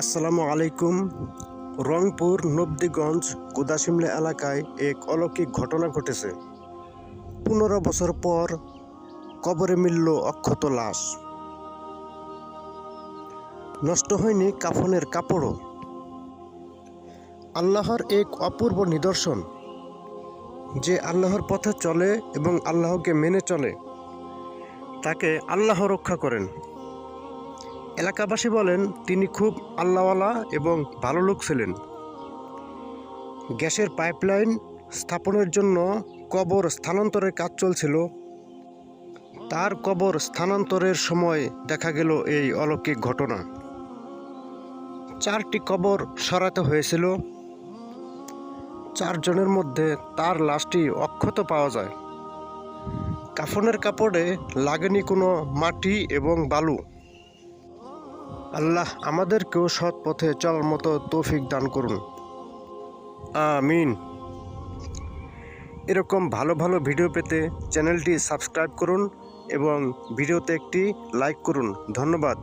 আসসালামু আলাইকুম। রংপুর, নবদিগঞ্জ, কুদাসিমলা এলাকায় এক অলৌকিক ঘটনা ঘটেছে। পনেরো বছর পর কবরে মিলল অক্ষত লাশ। নষ্ট হয়নি কাফনের কাপড়ও। আল্লাহর এক অপূর্ব নিদর্শন, যে আল্লাহর পথে চলে এবং আল্লাহকে মেনে চলে, তাকে আল্লাহ রক্ষা করেন। এলাকাবাসী বলেন, তিনি খুব আল্লাহওয়ালা এবং ভালো লোক ছিলেন। গ্যাসের পাইপলাইন স্থাপনের জন্য কবর স্থানান্তরের কাজ চলছিল। তার কবর স্থানান্তরের সময় দেখা গেল এই অলৌকিক ঘটনা। চারটি কবর সরাতে হয়েছিল। চারজনের মধ্যে তার লাশটি অক্ষত পাওয়া যায়। কাফনের কাপড়ে লাগেনি কোনো মাটি এবং বালু। আল্লাহ আমাদেরকেও সৎ পথে চলার মতো তৌফিক দান করুন। আমিন। এরকম ভালো ভালো ভিডিও পেতে চ্যানেলটি সাবস্ক্রাইব করুন এবং ভিডিওতে একটি লাইক করুন। ধন্যবাদ।